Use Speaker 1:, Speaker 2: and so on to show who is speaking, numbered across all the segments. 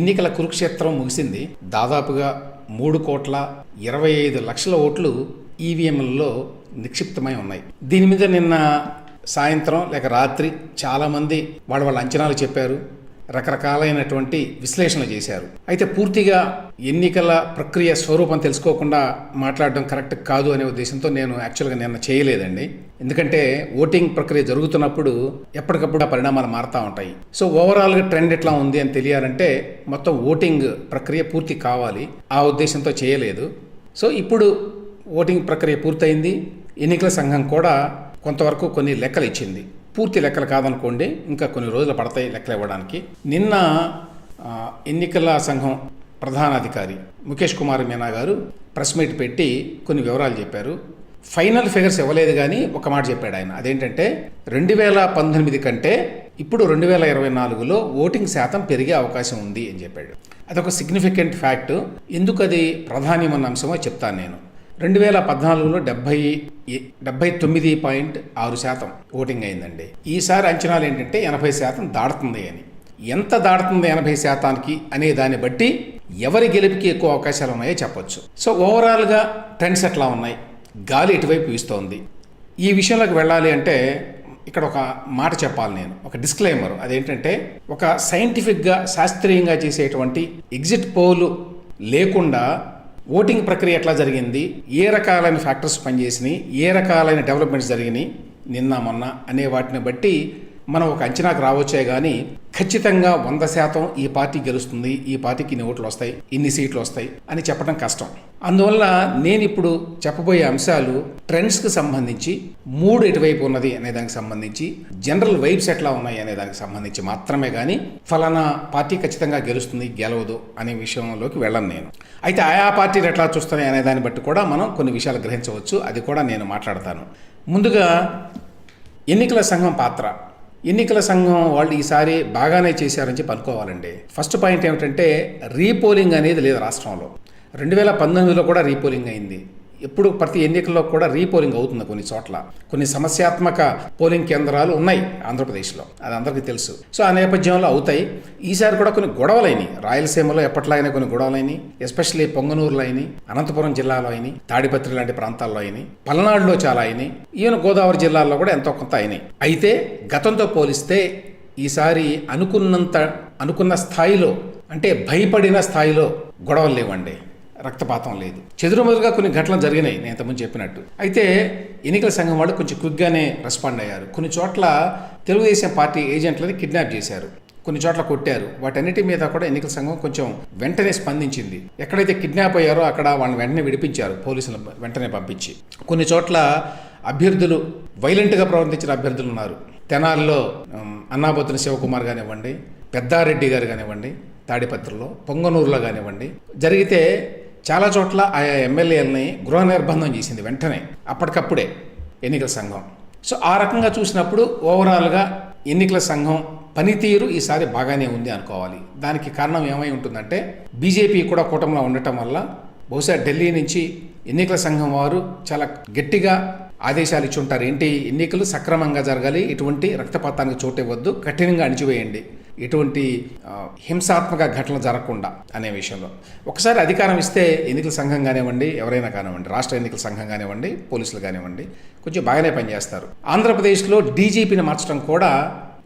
Speaker 1: ఎన్నికల కురుక్షేత్రం ముగిసింది. దాదాపుగా మూడు కోట్ల ఇరవై ఐదు లక్షల ఓట్లు ఈవీఎంలలో నిక్షిప్తమై ఉన్నాయి. దీని మీద నిన్న సాయంత్రం లేక రాత్రి చాలామంది వాళ్ళ వాళ్ళ అంచనాలు చెప్పారు. రకరకాలైనటువంటి విశ్లేషణలు చేశారు. అయితే పూర్తిగా ఎన్నికల ప్రక్రియ స్వరూపం తెలుసుకోకుండా మాట్లాడడం కరెక్ట్ కాదు అనే ఉద్దేశంతో నేను యాక్చువల్గా నిన్న చేయలేదండి. ఎందుకంటే ఓటింగ్ ప్రక్రియ జరుగుతున్నప్పుడు ఎప్పటికప్పుడు ఆ పరిణామాలు మారుతూ ఉంటాయి. సో ఓవరాల్గా ట్రెండ్ ఎట్లా ఉంది అని తెలియాలంటే మొత్తం ఓటింగ్ ప్రక్రియ పూర్తి కావాలి. ఆ ఉద్దేశంతో చేయలేదు. సో ఇప్పుడు ఓటింగ్ ప్రక్రియ పూర్తయింది. ఎన్నికల సంఘం కూడా కొంతవరకు కొన్ని లెక్కలు ఇచ్చింది. పూర్తి లెక్కలు కాదనుకోండి ఇంకా కొన్ని రోజులు పడతాయి లెక్కలు ఇవ్వడానికి. నిన్న ఎన్నికల సంఘం ప్రధానాధికారి ముఖేష్ కుమార్ మీనా గారు ప్రెస్ మీట్ పెట్టి కొన్ని వివరాలు చెప్పారు. ఫైనల్ ఫిగర్స్ ఇవ్వలేదు కానీ ఒక మాట చెప్పాడు ఆయన. అదేంటంటే రెండు వేల పంతొమ్మిది కంటే ఇప్పుడు రెండు వేల ఇరవై నాలుగులో ఓటింగ్ శాతం పెరిగే అవకాశం ఉంది అని చెప్పాడు. అదొక సిగ్నిఫికెంట్ ఫ్యాక్ట్ ఎందుకు అది ప్రధానమన్న అంశమో చెప్తాను నేను. రెండు వేల పద్నాలుగులో డెబ్బై డెబ్బై తొమ్మిది పాయింట్ ఆరు శాతం ఓటింగ్ అయిందండి. ఈసారి అంచనాలు ఏంటంటే ఎనభై శాతం దాడుతుంది అని. ఎంత దాడుతుంది ఎనభై శాతానికి అనే దాన్ని బట్టి ఎవరి గెలుపుకి ఎక్కువ అవకాశాలు ఉన్నాయో చెప్పొచ్చు. సో ఓవరాల్గా ట్రెండ్స్ ఎట్లా ఉన్నాయి? గాలి ఎటువైపు వీస్తోంది? ఈ విషయంలోకి వెళ్ళాలి అంటే ఇక్కడ ఒక మాట చెప్పాలి నేను. ఒక డిస్క్లైమర్. అదేంటంటే ఒక సైంటిఫిక్గా శాస్త్రీయంగా చేసేటువంటి ఎగ్జిట్ పోల్ లేకుండా ఓటింగ్ ప్రక్రియ ఎట్లా జరిగింది? ఏ రకాలైన ఫ్యాక్టర్స్ పనిచేసినాయి? ఏ రకాలైన డెవలప్మెంట్స్ జరిగినాయి? నిన్న మొన్న అనే వాటిని బట్టి మనం ఒక అంచనాకు రావచ్చే కానీ ఖచ్చితంగా వంద శాతం ఈ పార్టీ గెలుస్తుంది ఈ పార్టీకి ఇన్ని ఓట్లు వస్తాయి ఇన్ని సీట్లు వస్తాయి అని చెప్పడం కష్టం. అందువల్ల నేను ఇప్పుడు చెప్పబోయే అంశాలు ట్రెండ్స్కి సంబంధించి మూడు ఎటువైపు ఉన్నది అనే దానికి సంబంధించి జనరల్ వైబ్స్ ఎట్లా ఉన్నాయి అనే దానికి సంబంధించి మాత్రమే కానీ ఫలానా పార్టీ ఖచ్చితంగా గెలుస్తుంది గెలవదు అనే విషయంలోకి వెళ్ళను నేను. అయితే ఆయా పార్టీలు ఎట్లా చూస్తున్నాయి అనే దాన్ని బట్టి కూడా మనం కొన్ని విషయాలు గ్రహించవచ్చు. అది కూడా నేను మాట్లాడతాను. ముందుగా ఎన్నికల సంఘం పాత్ర. ఎన్నికల సంఘం వాళ్ళు ఈసారి బాగానే చేశారని చెప్పి అనుకోవాలండి. ఫస్ట్ పాయింట్ ఏమిటంటే రీపోలింగ్ అనేది లేదు రాష్ట్రంలో. రెండు వేల పంతొమ్మిదిలో కూడా రీపోలింగ్ అయింది. ఎప్పుడు ప్రతి ఎన్నికల్లో కూడా రీపోలింగ్ అవుతుంది కొన్ని చోట్ల. కొన్ని సమస్యాత్మక పోలింగ్ కేంద్రాలు ఉన్నాయి ఆంధ్రప్రదేశ్లో. అది అందరికీ తెలుసు. సో ఆ నేపథ్యంలో అవుతాయి. ఈసారి కూడా కొన్ని గొడవలైనవి రాయలసీమలో ఎప్పట్లాగైనా కొన్ని గొడవలైనవి ఎస్పెషల్లీ పొంగనూరులో అయినాయి. అనంతపురం జిల్లాలో అయినాయి. తాడిపత్రి లాంటి ప్రాంతాల్లో అయినాయి. పల్నాడులో చాలా అయినాయి. ఈవెన్ గోదావరి జిల్లాల్లో కూడా ఎంతో కొంత అయినాయి. అయితే గతంతో పోలిస్తే ఈసారి అనుకున్నంత అనుకున్న స్థాయిలో అంటే భయపడిన స్థాయిలో గొడవలు లేవండి. రక్తపాతం లేదు. చెదురుమదురుగా కొన్ని ఘటనలు జరిగినాయి నేను ఇంతకుముందు చెప్పినట్టు. అయితే ఎన్నికల సంఘం వాళ్ళు కొంచెం క్విక్గానే రెస్పాండ్ అయ్యారు. కొన్ని చోట్ల తెలుగుదేశం పార్టీ ఏజెంట్లని కిడ్నాప్ చేశారు. కొన్ని చోట్ల కొట్టారు. వాటన్నిటి మీద కూడా ఎన్నికల సంఘం కొంచెం వెంటనే స్పందించింది. ఎక్కడైతే కిడ్నాప్ అయ్యారో అక్కడ వాళ్ళని వెంటనే విడిపించారు పోలీసులు వెంటనే పంపించి. కొన్ని చోట్ల అభ్యర్థులు వైలెంట్గా ప్రవర్తించిన అభ్యర్థులు ఉన్నారు. తెనాల్లో అన్నాబొత్తున శివకుమార్ కానివ్వండి పెద్దారెడ్డి గారు కానివ్వండి తాడిపత్రిలో పొంగనూరులో కానివ్వండి జరిగితే చాలా చోట్ల ఆయా ఎమ్మెల్యేలని గృహ నిర్బంధం చేసింది వెంటనే అప్పటికప్పుడే ఎన్నికల సంఘం. సో ఆ రకంగా చూసినప్పుడు ఓవరాల్గా ఎన్నికల సంఘం పనితీరు ఈసారి బాగానే ఉంది అనుకోవాలి. దానికి కారణం ఏమై ఉంటుందంటే బీజేపీ కూడా కూటమిలో ఉండటం వల్ల బహుశా ఢిల్లీ నుంచి ఎన్నికల సంఘం వారు చాలా గట్టిగా ఆదేశాలు ఇచ్చి ఉంటారు. ఏంటి? ఎన్నికలు సక్రమంగా జరగాలి ఎటువంటి రక్తపాతానికి చోటు ఇవ్వద్దు కఠినంగా అణిచివేయండి. ఎటువంటి హింసాత్మక ఘటనలు జరగకుండా అనే విషయంలో. ఒకసారి అధికారం ఇస్తే ఎన్నికల సంఘం కానివ్వండి ఎవరైనా కానివ్వండి రాష్ట్ర ఎన్నికల సంఘం కానివ్వండి పోలీసులు కానివ్వండి కొంచెం బాగానే పనిచేస్తారు. ఆంధ్రప్రదేశ్లో డీజీపీని మార్చడం కూడా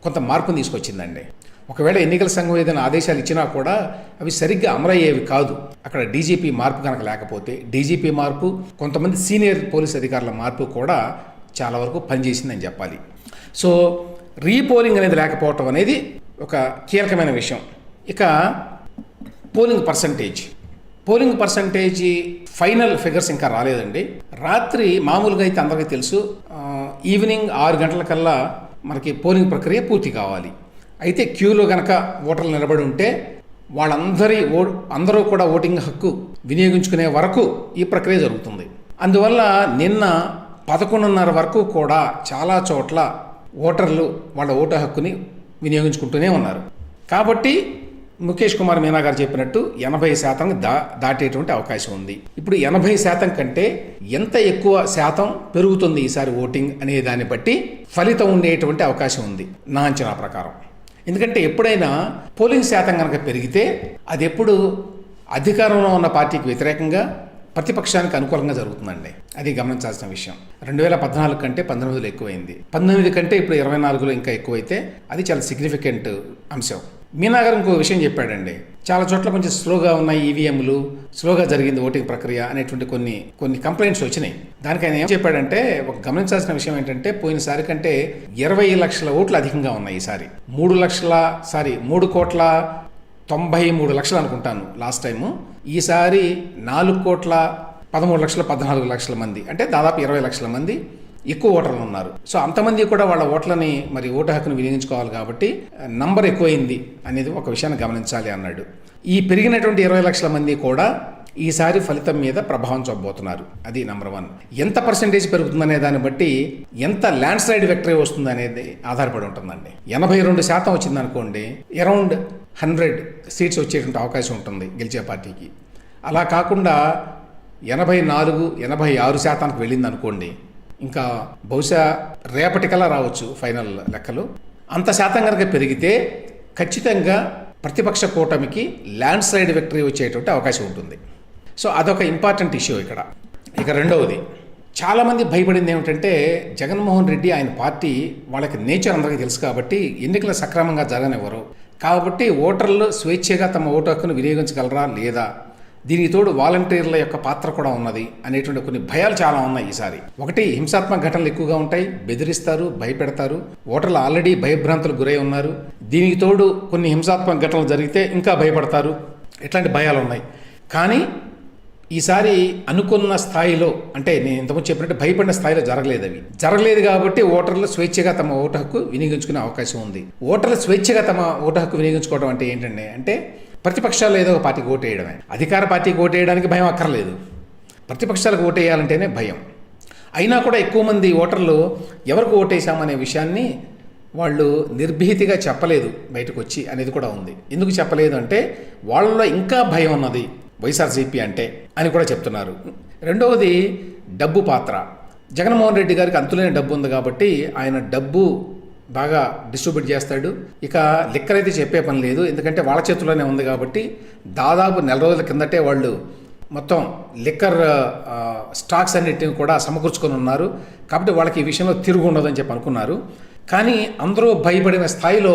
Speaker 1: కొంత మార్పును తీసుకొచ్చిందండి. ఒకవేళ ఎన్నికల సంఘం ఏదైనా ఆదేశాలు ఇచ్చినా కూడా అవి సరిగ్గా అమలయ్యేవి కాదు. అక్కడ డీజీపీ మార్పు కనుక లేకపోతే డీజీపీ మార్పు కొంతమంది సీనియర్ పోలీస్ అధికారుల మార్పు కూడా చాలా వరకు పనిచేసిందని చెప్పాలి. సో రీపోలింగ్ అనేది లేకపోవటం అనేది ఒక కీలకమైన విషయం. ఇక polling percentage. Polling percentage final figures ఇంకా రాలేదండి. రాత్రి మామూలుగా అయితే అందరికీ తెలుసు ఈవినింగ్ ఆరు గంటలకల్లా మనకి పోలింగ్ ప్రక్రియ పూర్తి కావాలి. అయితే క్యూలో గనక ఓటర్లు నిలబడి ఉంటే వాళ్ళందరి ఓ అందరూ కూడా ఓటింగ్ హక్కు వినియోగించుకునే వరకు ఈ ప్రక్రియ జరుగుతుంది. అందువల్ల నిన్న పదకొండున్నర వరకు కూడా చాలా చోట్ల ఓటర్లు వాళ్ళ ఓటు హక్కుని వినియోగించుకుంటూనే ఉన్నారు. కాబట్టి ముఖేష్ కుమార్ మీనా గారు చెప్పినట్టు ఎనభై శాతం దా దాటేటువంటి అవకాశం ఉంది. ఇప్పుడు ఎనభై శాతం కంటే ఎంత ఎక్కువ శాతం పెరుగుతుంది ఈసారి ఓటింగ్ అనే దాన్ని బట్టి ఫలితం ఉండేటువంటి అవకాశం ఉంది నా అంచనా ప్రకారం. ఎందుకంటే ఎప్పుడైనా పోలింగ్ శాతం కనుక పెరిగితే అది ఎప్పుడు అధికారంలో ఉన్న పార్టీకి వ్యతిరేకంగా ప్రతిపక్షానికి అనుకూలంగా జరుగుతుందండి. అది గమనించాల్సిన విషయం. రెండు వేల పద్నాలుగు కంటే పంతొమ్మిదిలో ఎక్కువైంది. పంతొమ్మిది కంటే ఇప్పుడు ఇరవై నాలుగులో ఇంకా ఎక్కువైతే అది చాలా సిగ్నిఫికెంట్ అంశం. మీనాగర్ ఇంకో విషయం చెప్పాడండి. చాలా చోట్ల కొంచెం స్లోగా ఉన్నాయి ఈవీఎంలు స్లోగా జరిగింది ఓటింగ్ ప్రక్రియ అనేటువంటి కొన్ని కొన్ని కంప్లైంట్స్ వచ్చినాయి. దానికి ఆయన ఏం చెప్పాడంటే ఒక గమనించాల్సిన విషయం ఏంటంటే పోయినసారి కంటే ఇరవై లక్షల ఓట్లు అధికంగా ఉన్నాయి ఈసారి. మూడు లక్షల సారీ మూడు కోట్ల తొంభై మూడు లక్షలు అనుకుంటాను లాస్ట్ టైము. ఈసారి నాలుగు కోట్ల పదమూడు లక్షల పద్నాలుగు లక్షల మంది అంటే దాదాపు ఇరవై లక్షల మంది ఎక్కువ ఓటర్లు ఉన్నారు. సో అంతమంది కూడా వాళ్ళ ఓట్లని మరి ఓటు హక్కును వినియోగించుకోవాలి కాబట్టి నంబర్ ఎక్కువైంది అనేది ఒక విషయాన్ని గమనించాలి అన్నాడు. ఈ పెరిగినటువంటి ఇరవై లక్షల మంది కూడా ఈసారి ఫలితం మీద ప్రభావం చూపబోతున్నారు. అది నెంబర్ వన్ ఎంత పర్సెంటేజ్ పెరుగుతుందనే దాన్ని బట్టి ఎంత ల్యాండ్ స్లైడ్ వెక్టరీ వస్తుంది అనేది ఆధారపడి ఉంటుందండి. ఎనభై రెండు శాతం వచ్చింది అనుకోండి అరౌండ్ హండ్రెడ్ సీట్స్ వచ్చేటువంటి అవకాశం ఉంటుంది గెలిచే పార్టీకి. అలా కాకుండా ఎనభై నాలుగు ఎనభై ఆరు శాతానికి వెళ్ళింది అనుకోండి ఇంకా బహుశా రేపటికల్లా రావచ్చు ఫైనల్ లెక్కలు. అంత శాతం కనుక పెరిగితే ఖచ్చితంగా ప్రతిపక్ష కూటమికి ల్యాండ్ స్లైడ్ విక్టరీ వచ్చేటువంటి అవకాశం ఉంటుంది. సో అదొక ఇంపార్టెంట్ ఇష్యూ ఇక్కడ. ఇక రెండవది చాలామంది భయపడింది ఏమిటంటే జగన్మోహన్ రెడ్డి ఆయన పార్టీ వాళ్ళకి నేచర్ అందరికీ తెలుసు కాబట్టి ఎన్నికలు సక్రమంగా జరగనివ్వరు. కాబట్టి ఓటర్లు స్వేచ్ఛగా తమ ఓటు హక్కును వినియోగించగలరా లేదా? దీనికి తోడు వాలంటీర్ల యొక్క పాత్ర కూడా ఉన్నది అనేటువంటి కొన్ని భయాలు చాలా ఉన్నాయి ఈసారి. ఒకటి హింసాత్మక ఘటనలు ఎక్కువగా ఉంటాయి బెదిరిస్తారు భయపెడతారు ఓటర్లు ఆల్రెడీ భయభ్రాంతులకు గురై ఉన్నారు. దీనికి తోడు కొన్ని హింసాత్మక ఘటనలు జరిగితే ఇంకా భయపడతారు. ఇట్లాంటి భయాలు ఉన్నాయి. కానీ ఈసారి అనుకున్న స్థాయిలో అంటే నేను ఇంతకుముందు చెప్పినట్టు భయపడిన స్థాయిలో జరగలేదు అవి. జరగలేదు కాబట్టి ఓటర్లు స్వేచ్ఛగా తమ ఓటు హక్కు వినియోగించుకునే అవకాశం ఉంది. ఓటర్లు స్వేచ్ఛగా తమ ఓటు హక్కు వినియోగించుకోవడం అంటే ఏంటంటే అంటే ప్రతిపక్షాలు ఏదో ఒక పార్టీకి ఓటేయడమే. అధికార పార్టీకి ఓటేయడానికి భయం అక్కర్లేదు. ప్రతిపక్షాలకు ఓటేయాలంటేనే భయం. అయినా కూడా ఎక్కువ మంది ఓటర్లు ఎవరికి ఓటేశామనే విషయాన్ని వాళ్ళు నిర్భీతిగా చెప్పలేదు బయటకు వచ్చి అనేది కూడా ఉంది. ఎందుకు చెప్పలేదు అంటే వాళ్ళలో ఇంకా భయం ఉన్నది వైఎస్ఆర్సీపీ అంటే అని కూడా చెప్తున్నారు. రెండవది డబ్బు పాత్ర. జగన్మోహన్ రెడ్డి గారికి అంతులేని డబ్బు ఉంది కాబట్టి ఆయన డబ్బు బాగా డిస్ట్రిబ్యూట్ చేస్తాడు. ఇక లిక్కర్ అయితే చెప్పే పని లేదు. ఎందుకంటే వాళ్ళ చేతుల్లోనే ఉంది కాబట్టి దాదాపు నెల రోజుల కిందటే వాళ్ళు మొత్తం లిక్కర్ స్టాక్స్ అన్నిటిని కూడా సమకూర్చుకొని ఉన్నారు. కాబట్టి వాళ్ళకి ఈ విషయంలో తిరుగు ఉండదని చెప్పి అనుకున్నారు. కానీ అందరూ భయపడిన స్థాయిలో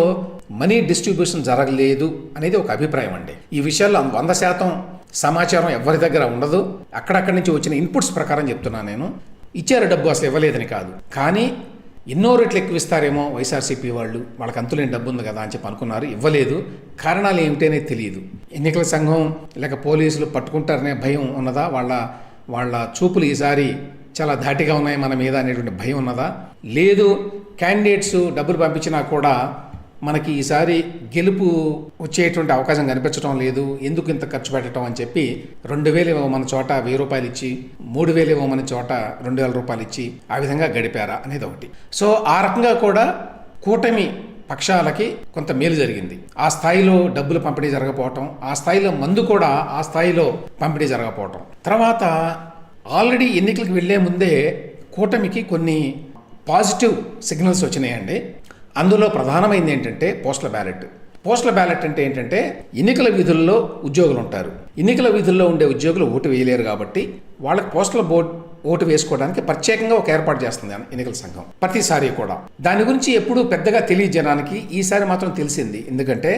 Speaker 1: మనీ డిస్ట్రిబ్యూషన్ జరగలేదు అనేది ఒక అభిప్రాయం అండి. ఈ విషయాల్లో వంద శాతం సమాచారం ఎవరి దగ్గర ఉండదు. అక్కడక్కడి నుంచి వచ్చిన ఇన్పుట్స్ ప్రకారం చెప్తున్నాను నేను. ఇచ్చారు డబ్బు అసలు ఇవ్వలేదని కాదు. కానీ ఎన్నో రెట్లు ఎక్కువ ఇస్తారేమో వైఎస్ఆర్సీపీ వాళ్ళు. వాళ్ళకి అంతులేని డబ్బు ఉంది కదా అని చెప్పి అనుకున్నారు. ఇవ్వలేదు. కారణాలు ఏమిటనే తెలియదు ఎన్నికల సంఘం లేక పోలీసులు పట్టుకుంటారనే భయం ఉన్నదా? వాళ్ళ వాళ్ళ చూపులు ఈసారి చాలా ధాటిగా ఉన్నాయి మన మీద అనేటువంటి భయం ఉన్నదా? లేదు. క్యాండిడేట్స్ డబ్బులు పంపించినా కూడా మనకి ఈసారి గెలుపు వచ్చేటువంటి అవకాశం కనిపించడం లేదు ఎందుకు ఇంత ఖర్చు పెట్టడం అని చెప్పి రెండు వేలు ఇవ్వమని చోట వెయ్యి రూపాయలు ఇచ్చి మూడు వేలు ఇవ్వమని చోట రెండు వేల రూపాయలు ఇచ్చి ఆ విధంగా గడిపారా అనేది ఒకటి. సో ఆ రకంగా కూడా కూటమి పక్షాలకి కొంత మేలు జరిగింది. ఆ స్థాయిలో డబ్బులు పంపిణీ జరగకపోవటం ఆ స్థాయిలో మందు కూడా ఆ స్థాయిలో పంపిణీ జరగకపోవటం. తర్వాత ఆల్రెడీ ఎన్నికలకు వెళ్ళే ముందే కూటమికి కొన్ని పాజిటివ్ సిగ్నల్స్ వచ్చినాయండి. అందులో ప్రధానమైంది ఏంటంటే పోస్టల్ బ్యాలెట్. పోస్టల్ బ్యాలెట్ అంటే ఏంటంటే ఎన్నికల విధుల్లో ఉద్యోగులు ఉంటారు ఎన్నికల విధుల్లో ఉండే ఉద్యోగులు ఓటు వేయలేరు కాబట్టి వాళ్ళకి పోస్టల్ బోర్డ్ ఓటు వేసుకోవడానికి ప్రత్యేకంగా ఒక ఏర్పాటు చేస్తుంది ఎన్నికల సంఘం ప్రతిసారి కూడా. దాని గురించి ఎప్పుడూ పెద్దగా తెలియజేయడానికి ఈసారి మాత్రం తెలిసింది. ఎందుకంటే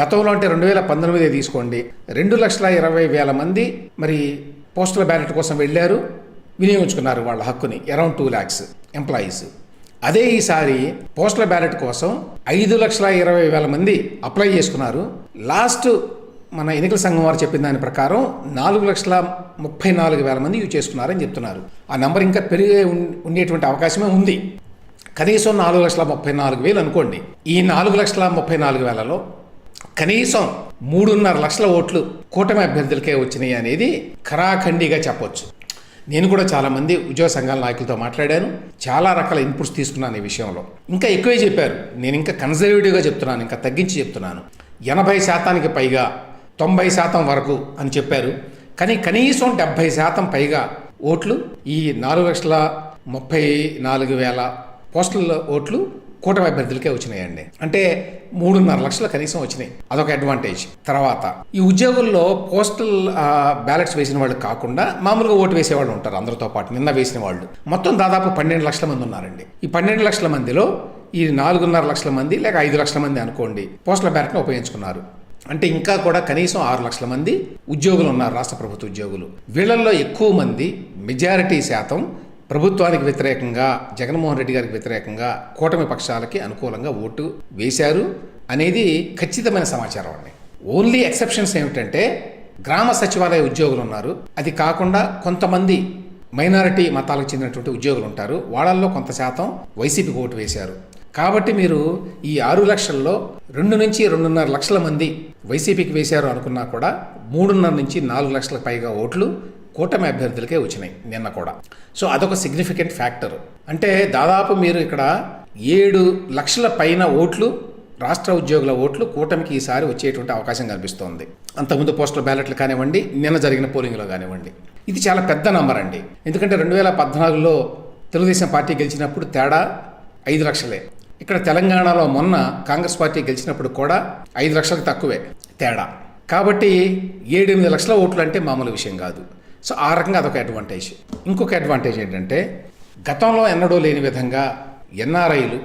Speaker 1: గతంలో అంటే రెండు వేల పంతొమ్మిదే తీసుకోండి. రెండు లక్షల ఇరవై వేల మంది మరి పోస్టల్ బ్యాలెట్ కోసం వెళ్ళారు వినియోగించుకున్నారు వాళ్ళ హక్కుని. Around two lakhs employees. అదే ఈసారి పోస్టల్ బ్యాలెట్ కోసం ఐదు లక్షల ఇరవై వేల మంది అప్లై చేసుకున్నారు. లాస్ట్ మన ఎన్నికల సంఘం వారు చెప్పిన దాని ప్రకారం నాలుగు లక్షల ముప్పై నాలుగు వేల మంది యూజ్ చేసుకున్నారని చెప్తున్నారు. ఆ నెంబర్ ఇంకా పెరిగే ఉండేటువంటి అవకాశమే ఉంది. కనీసం నాలుగు లక్షల ముప్పై నాలుగు వేలు అనుకోండి. ఈ నాలుగు లక్షల ముప్పై నాలుగు వేలలో కనీసం మూడున్నర లక్షల ఓట్లు కూటమి అభ్యర్థులకే వచ్చినాయి అనేది ఖరాఖండిగా చెప్పొచ్చు. నేను కూడా చాలామంది ఉద్యోగ సంఘాల నాయకులతో మాట్లాడాను. చాలా రకాల ఇన్పుట్స్ తీసుకున్నాను ఈ విషయంలో. ఇంకా ఎక్కువే చెప్పారు. నేను ఇంకా కన్జర్వేటివ్గా చెప్తున్నాను ఇంకా తగ్గించి చెప్తున్నాను. ఎనభై శాతానికి పైగా తొంభై శాతం వరకు అని చెప్పారు. కానీ కనీసం డెబ్భై శాతం పైగా ఓట్లు ఈ నాలుగు లక్షల ముప్పై నాలుగు వేల పోస్టల్ ఓట్లు కూటమి అభ్యర్థులకే వచ్చినాయండి. అంటే మూడున్నర లక్షలు కనీసం వచ్చినాయి. అదొక అడ్వాంటేజ్ తర్వాత ఈ ఉద్యోగుల్లో పోస్టల్ బ్యాలెట్స్ వేసిన వాళ్ళు కాకుండా మామూలుగా ఓటు వేసేవాళ్ళు ఉంటారు అందరితో పాటు నిన్న వేసిన వాళ్ళు. మొత్తం దాదాపు పన్నెండు లక్షల మంది ఉన్నారండి. ఈ పన్నెండు లక్షల మందిలో ఈ నాలుగున్నర లక్షల మంది లేక ఐదు లక్షల మంది అనుకోండి పోస్టల్ బ్యాలెట్ను ఉపయోగించుకున్నారు. అంటే ఇంకా కూడా కనీసం ఆరు లక్షల మంది ఉద్యోగులు ఉన్నారు రాష్ట్ర ప్రభుత్వ ఉద్యోగులు. వీళ్ళల్లో ఎక్కువ మంది మెజారిటీ శాతం ప్రభుత్వానికి వ్యతిరేకంగా జగన్మోహన్ రెడ్డి గారికి వ్యతిరేకంగా కూటమి పక్షాలకి అనుకూలంగా ఓటు వేశారు అనేది ఖచ్చితమైన సమాచారం అండి. ఓన్లీ ఎక్సెప్షన్స్ ఏమిటంటే గ్రామ సచివాలయ ఉద్యోగులు ఉన్నారు. అది కాకుండా కొంతమంది మైనారిటీ మతాలకు చెందినటువంటి ఉద్యోగులు ఉంటారు. వాళ్ళల్లో కొంత శాతం వైసీపీ ఓటు వేశారు. కాబట్టి మీరు ఈ ఆరు లక్షల్లో రెండు నుంచి రెండున్నర లక్షల మంది వైసీపీకి వేశారు అనుకున్నా కూడా మూడున్నర నుంచి నాలుగు లక్షల పైగా ఓట్లు కూటమి అభ్యర్థులకే వచ్చినాయి నిన్న కూడా. సో అదొక సిగ్నిఫికెంట్ ఫ్యాక్టర్ అంటే దాదాపు మీరు ఇక్కడ ఏడు లక్షల పైన ఓట్లు రాష్ట్ర ఉద్యోగుల ఓట్లు కూటమికి ఈసారి వచ్చేటువంటి అవకాశం కనిపిస్తోంది అంతకుముందు పోస్టల్ బ్యాలెట్లు కానివ్వండి నిన్న జరిగిన పోలింగ్లో కానివ్వండి. ఇది చాలా పెద్ద నంబర్ అండి. ఎందుకంటే రెండు వేల పద్నాలుగులో తెలుగుదేశం పార్టీ గెలిచినప్పుడు తేడా ఐదు లక్షలే. ఇక్కడ తెలంగాణలో మొన్న కాంగ్రెస్ పార్టీ గెలిచినప్పుడు కూడా ఐదు లక్షలకు తక్కువే తేడా. కాబట్టి ఏడెనిమిది లక్షల ఓట్లు అంటే మామూలు విషయం కాదు. సో ఆ రకంగా అదొక అడ్వాంటేజ్ ఇంకొక అడ్వాంటేజ్ ఏంటంటే గతంలో ఎన్నడూ లేని విధంగా ఎన్ఆర్ఐలు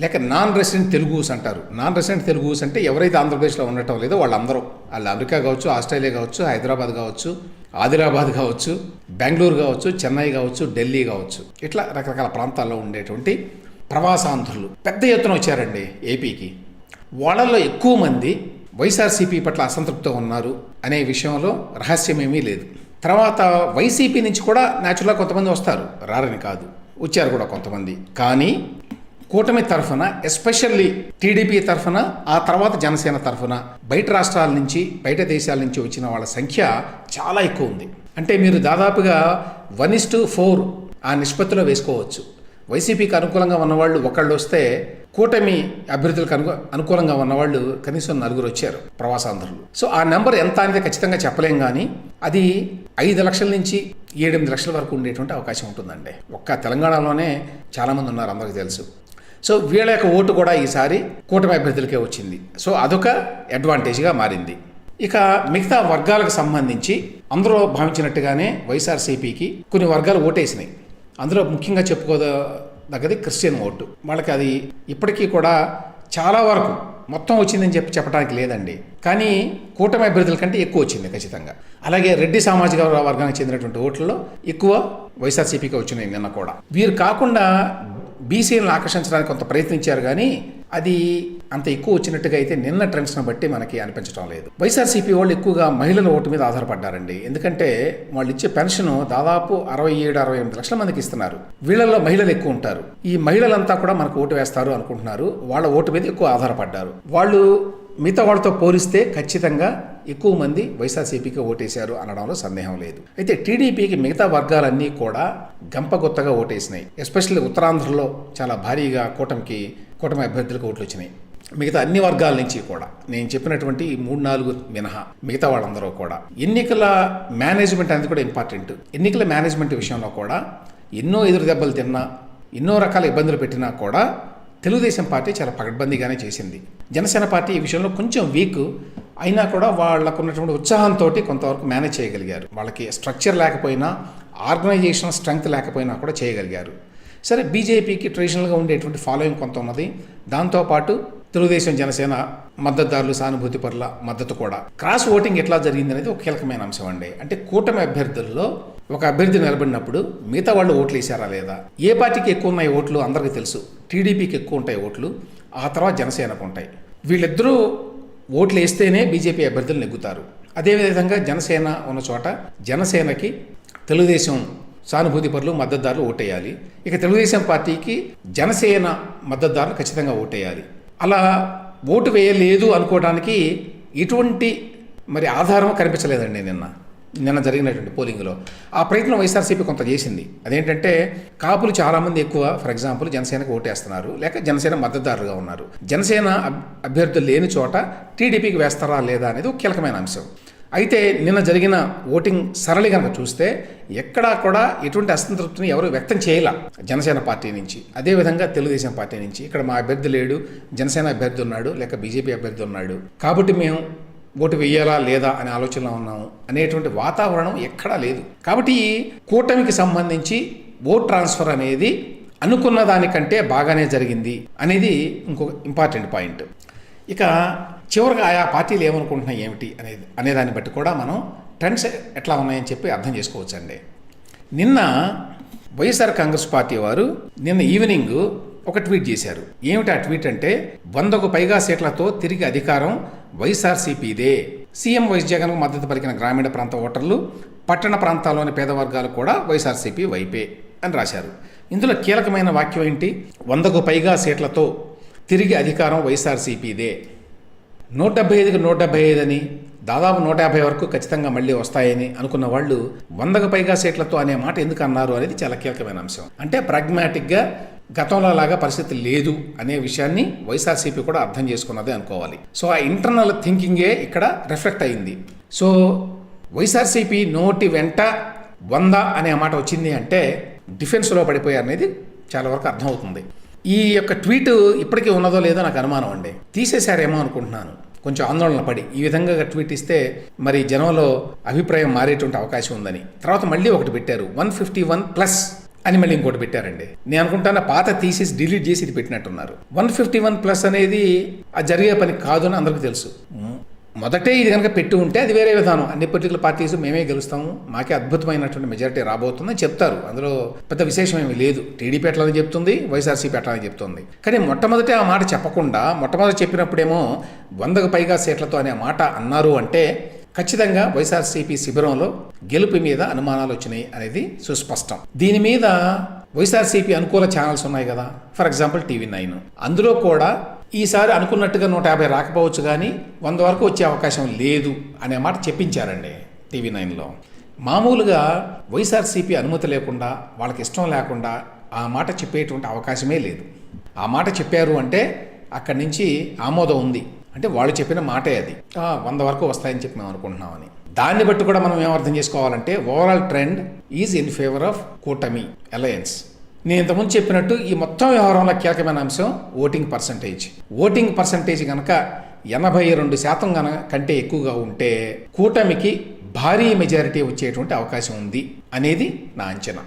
Speaker 1: లేక నాన్ రెసిడెంట్ తెలుగుస్ అంటారు. నాన్ రెసిడెంట్ తెలుగుస్ అంటే ఎవరైతే ఆంధ్రప్రదేశ్లో ఉండటం లేదో వాళ్ళందరూ. వాళ్ళు అమెరికా కావచ్చు ఆస్ట్రేలియా కావచ్చు హైదరాబాద్ కావచ్చు ఆదిలాబాద్ కావచ్చు బెంగళూరు కావచ్చు చెన్నై కావచ్చు ఢిల్లీ కావచ్చు. ఇట్లా రకరకాల ప్రాంతాల్లో ఉండేటువంటి ప్రవాసాంధ్రులు. పెద్ద ఎత్తున వచ్చారండి ఏపీకి. వాళ్ళల్లో ఎక్కువ మంది వైఎస్ఆర్సీపీ పట్ల అసంతృప్తితో ఉన్నారు అనే విషయంలో రహస్యమేమీ లేదు. తర్వాత వైసీపీ నుంచి కూడా న్యాచురల్గా కొంతమంది వస్తారు. రారని కాదు. వచ్చారు కూడా కొంతమంది. కానీ కూటమి తరఫున ఎస్పెషల్లీ టీడీపీ తరఫున ఆ తర్వాత జనసేన తరఫున బయట రాష్ట్రాల నుంచి బయట దేశాల నుంచి వచ్చిన వాళ్ళ సంఖ్య చాలా ఎక్కువ ఉంది. అంటే మీరు దాదాపుగా వన్ ఇస్ టు ఫోర్ ఆ నిష్పత్తిలో వేసుకోవచ్చు. వైసీపీకి అనుకూలంగా ఉన్నవాళ్ళు ఒకళ్ళు వస్తే కూటమి అభ్యర్థులకు అను అనుకూలంగా ఉన్నవాళ్ళు కనీసం నలుగురు వచ్చారు ప్రవాసాంధ్రులు. సో ఆ నెంబర్ ఎంత అనేది ఖచ్చితంగా చెప్పలేం కానీ అది ఐదు లక్షల నుంచి ఏడెనిమిది లక్షల వరకు ఉండేటువంటి అవకాశం ఉంటుందండి. ఒక్క తెలంగాణలోనే చాలామంది ఉన్నారు అందరికీ తెలుసు. సో వీళ్ళ యొక్క ఓటు కూడా ఈసారి కూటమి అభ్యర్థులకే వచ్చింది. సో అదొక అడ్వాంటేజ్గా మారింది. ఇక మిగతా వర్గాలకు సంబంధించి అందరూ భావించినట్టుగానే వైఎస్ఆర్సీపీకి కొన్ని వర్గాలు ఓటేసినాయి. అందులో ముఖ్యంగా దగ్గది క్రిస్టియన్ ఓటు. వాళ్ళకి అది ఇప్పటికీ కూడా చాలా వరకు మొత్తం వచ్చిందని చెప్పి చెప్పడానికి లేదండి. కానీ కూటమి అభ్యర్థుల కంటే ఎక్కువ వచ్చింది ఖచ్చితంగా. అలాగే రెడ్డి సామాజిక వర్గానికి చెందినటువంటి ఓట్లలో ఎక్కువ వైఎస్ఆర్సీపీకి వచ్చినాయి నిన్న కూడా. వీరు కాకుండా బీసీలను ఆకర్షించడానికి కొంత ప్రయత్నించారు కానీ అది అంత ఎక్కువ వచ్చినట్టుగా అయితే నిన్న ట్రెండ్స్ను బట్టి మనకి అనిపించడం లేదు. వైఎస్ఆర్సీపీ వాళ్ళు ఎక్కువగా మహిళల ఓటు మీద ఆధారపడ్డారండి. ఎందుకంటే వాళ్ళు ఇచ్చే పెన్షన్ దాదాపు అరవై ఏడు అరవై ఎనిమిది లక్షల మందికి ఇస్తున్నారు. వీళ్ళల్లో మహిళలు ఎక్కువ ఉంటారు. ఈ మహిళలంతా కూడా మనకు ఓటు వేస్తారు అనుకుంటున్నారు. వాళ్ళ ఓటు మీద ఎక్కువ ఆధారపడ్డారు. వాళ్ళు మిగతా వాళ్ళతో పోలిస్తే ఖచ్చితంగా ఎక్కువ మంది వైఎస్ఆర్సీపీకి ఓటేశారు అనడంలో సందేహం లేదు. అయితే టీడీపీకి మిగతా వర్గాలన్నీ కూడా గంపగొత్తగా ఓటేసినాయి. ఎస్పెషల్లీ ఉత్తరాంధ్రలో చాలా భారీగా కూటమికి కూటమి అభ్యర్థులకు ఓట్లు వచ్చినాయి. మిగతా అన్ని వర్గాల నుంచి కూడా. నేను చెప్పినటువంటి మూడు నాలుగు మినహా మిగతా వాళ్ళందరూ కూడా. ఎన్నికల మేనేజ్మెంట్ అనేది కూడా ఇంపార్టెంట్ ఎన్నికల మేనేజ్మెంట్ విషయంలో కూడా ఎన్నో ఎదురు దెబ్బలు తిన్నా ఎన్నో రకాల ఇబ్బందులు పెట్టినా కూడా తెలుగుదేశం పార్టీ చాలా పకడ్బందీగానే చేసింది. జనసేన పార్టీ ఈ విషయంలో కొంచెం వీక్ అయినా కూడా వాళ్ళకు ఉన్నటువంటి ఉత్సాహంతో కొంతవరకు మేనేజ్ చేయగలిగారు. వాళ్ళకి స్ట్రక్చర్ లేకపోయినా ఆర్గనైజేషన్ స్ట్రెంగ్త్ లేకపోయినా కూడా చేయగలిగారు. సరే బీజేపీకి ట్రెడిషనల్గా ఉండేటువంటి ఫాలోయింగ్ కొంత ఉన్నది. దాంతోపాటు తెలుగుదేశం జనసేన మద్దతుదారులు సానుభూతి పరుల మద్దతు కూడా. క్రాస్ ఓటింగ్ ఎట్లా జరిగింది అనేది ఒక కీలకమైన అంశం అండి. అంటే కూటమి అభ్యర్థుల్లో ఒక అభ్యర్థి నిలబడినప్పుడు మిగతా వాళ్ళు ఓట్లు వేసారా లేదా? ఏ పార్టీకి ఎక్కువ ఉన్నాయి ఓట్లు? అందరికీ తెలుసు. టీడీపీకి ఎక్కువ ఉంటాయి ఓట్లు. ఆ తర్వాత జనసేనకు ఉంటాయి. వీళ్ళిద్దరూ ఓట్లు వేస్తేనే బీజేపీ అభ్యర్థులు నెగ్గుతారు. అదేవిధంగా జనసేన ఉన్న చోట జనసేనకి తెలుగుదేశం సానుభూతి పరులు మద్దతుదారులు ఓటేయాలి. ఇక తెలుగుదేశం పార్టీకి జనసేన మద్దతుదారులు ఖచ్చితంగా ఓటేయాలి. అలా ఓటు వేయలేదు అనుకోవడానికి ఎటువంటి మరి ఆధారం కనిపించలేదండి నిన్న. నిన్న జరిగినటువంటి పోలింగ్లో. ఆ ప్రయత్నం వైఎస్ఆర్సీపీ కొంత చేసింది. అదేంటంటే కాపులు చాలామంది ఎక్కువ ఫర్ ఎగ్జాంపుల్ జనసేనకు ఓటేస్తున్నారు లేక జనసేన మద్దతుదారులుగా ఉన్నారు. జనసేన అభ్యర్థులు లేని చోట టీడీపీకి వేస్తారా లేదా అనేది ఒక కీలకమైన అంశం. అయితే నిన్న జరిగిన ఓటింగ్ సరళి కనుక చూస్తే ఎక్కడా కూడా ఎటువంటి అసంతృప్తిని ఎవరు వ్యక్తం చేయలే జనసేన పార్టీ నుంచి. అదేవిధంగా తెలుగుదేశం పార్టీ నుంచి. ఇక్కడ మా అభ్యర్థి లేడు జనసేన అభ్యర్థి ఉన్నాడు లేక బీజేపీ అభ్యర్థి ఉన్నాడు. కాబట్టి మేము ఓటు వెయ్యాలా లేదా అనే ఆలోచనలో ఉన్నాము. అనేటువంటి వాతావరణం ఎక్కడా లేదు. కాబట్టి ఈ కూటమికి సంబంధించి ఓట్ ట్రాన్స్ఫర్ అనేది అనుకున్న దానికంటే బాగానే జరిగింది అనేది ఇంకొక ఇంపార్టెంట్ పాయింట్. ఇక చివరిగా ఆయా పార్టీలు ఏమనుకుంటున్నాయి ఏమిటి అనేది అనే దాన్ని బట్టి కూడా మనం ట్రెండ్స్ ఎట్లా ఉన్నాయని చెప్పి అర్థం చేసుకోవచ్చండి. నిన్న వైఎస్ఆర్ కాంగ్రెస్ పార్టీ వారు నిన్న ఈవినింగ్ ఒక ట్వీట్ చేశారు. ఏమిటి ఆ ట్వీట్ అంటే వందకు పైగా సీట్లతో తిరిగి అధికారం వైఎస్ఆర్సీపీదే. సీఎం వైఎస్ జగన్కు మద్దతు పలికిన గ్రామీణ ప్రాంత ఓటర్లు పట్టణ ప్రాంతాల్లోని పేద వర్గాలు కూడా వైఎస్ఆర్సీపీ వైపే అని రాశారు. ఇందులో కీలకమైన వాక్యం ఏంటి? వందకు పైగా సీట్లతో తిరిగి అధికారం వైఎస్ఆర్సీపీదే. నూట డెబ్బై ఐదుకి నూట డెబ్బై ఐదు అని దాదాపు నూట యాభై వరకు ఖచ్చితంగా మళ్ళీ వస్తాయని అనుకున్న వాళ్ళు వందకు పైగా సీట్లతో అనే మాట ఎందుకు అన్నారు అనేది చాలా కీలకమైన అంశం. అంటే ప్రాగ్మాటిక్గా గతంలో లాగా పరిస్థితి లేదు అనే విషయాన్ని వైఎస్ఆర్సీపీ కూడా అర్థం చేసుకున్నదే అనుకోవాలి. సో ఆ ఇంటర్నల్ థింకింగే ఇక్కడ రిఫ్లెక్ట్ అయింది. సో వైఎస్ఆర్సీపీ నోటి వెంట వంద అనే మాట వచ్చింది అంటే డిఫెన్స్లో పడిపోయారు అనేది చాలా వరకు అర్థమవుతుంది. ఈ యొక్క ట్వీట్ ఇప్పటికీ ఉన్నదో లేదో నాకు అనుమానం అండి. తీసేశారేమో అనుకుంటున్నాను. కొంచెం ఆందోళన పడి ఈ విధంగా ట్వీట్ ఇస్తే మరి జనంలో అభిప్రాయం మారేటువంటి అవకాశం ఉందని. తర్వాత మళ్ళీ ఒకటి పెట్టారు. వన్ ఫిఫ్టీ వన్ ప్లస్ అని మళ్ళీ ఇంకోటి పెట్టారండి. నేను అనుకుంటాను పాత తీసేసి డిలీట్ చేసి ఇది పెట్టినట్టున్నారు. వన్ ఫిఫ్టీ వన్ ప్లస్ అనేది అది జరిగే పని కాదు అని అందరికీ తెలుసు. మొదటే ఇది కనుక పెట్టి ఉంటే అది వేరే విధానం. అన్ని పొలిటికల్ పార్టీస్ మేమే గెలుస్తాము. మాకే అద్భుతమైనటువంటి మెజారిటీ రాబోతుందని చెప్తారు. అందులో పెద్ద విశేషం ఏమీ లేదు. టీడీపీ ఎట్లానే చెప్తుంది వైఎస్ఆర్సీపీ ఎట్లానే చెప్తుంది. కానీ మొట్టమొదటి ఆ మాట చెప్పకుండా మొట్టమొదటి చెప్పినప్పుడేమో వందకు పైగా సీట్లతో అనే మాట అన్నారు అంటే ఖచ్చితంగా వైఎస్ఆర్సీపీ శిబిరంలో గెలుపు మీద అనుమానాలు వచ్చినాయి అనేది సుస్పష్టం. దీని మీద వైఎస్ఆర్సీపీ అనుకూల ఛానల్స్ ఉన్నాయి కదా. For example TV nine. అందులో కూడా ఈసారి అనుకున్నట్టుగా నూట యాభై రాకపోవచ్చు కానీ వంద వరకు వచ్చే అవకాశం లేదు అనే మాట చెప్పించారండి టీవీ నైన్లో. మామూలుగా వైఎస్ఆర్సీపీ అనుమతి లేకుండా వాళ్ళకి ఇష్టం లేకుండా ఆ మాట చెప్పేటువంటి అవకాశమే లేదు. ఆ మాట చెప్పారు అంటే అక్కడి నుంచి ఆమోదం ఉంది. అంటే వాళ్ళు చెప్పిన మాటే అది. వంద వరకు వస్తాయని చెప్పి మేము అనుకుంటున్నామని. దాన్ని బట్టి కూడా మనం ఏం అర్థం చేసుకోవాలంటే overall trend is in favour of కూటమి అలయన్స్. నేను ఇంతకుముందు చెప్పినట్టు ఈ మొత్తం వ్యవహారంలో కీలకమైన అంశం ఓటింగ్ పర్సంటేజ్. ఓటింగ్ పర్సంటేజ్ కనుక ఎనభై రెండు శాతం కనుక కంటే ఎక్కువగా ఉంటే కూటమికి భారీ మెజారిటీ వచ్చేటువంటి అవకాశం ఉంది అనేది నా అంచనా.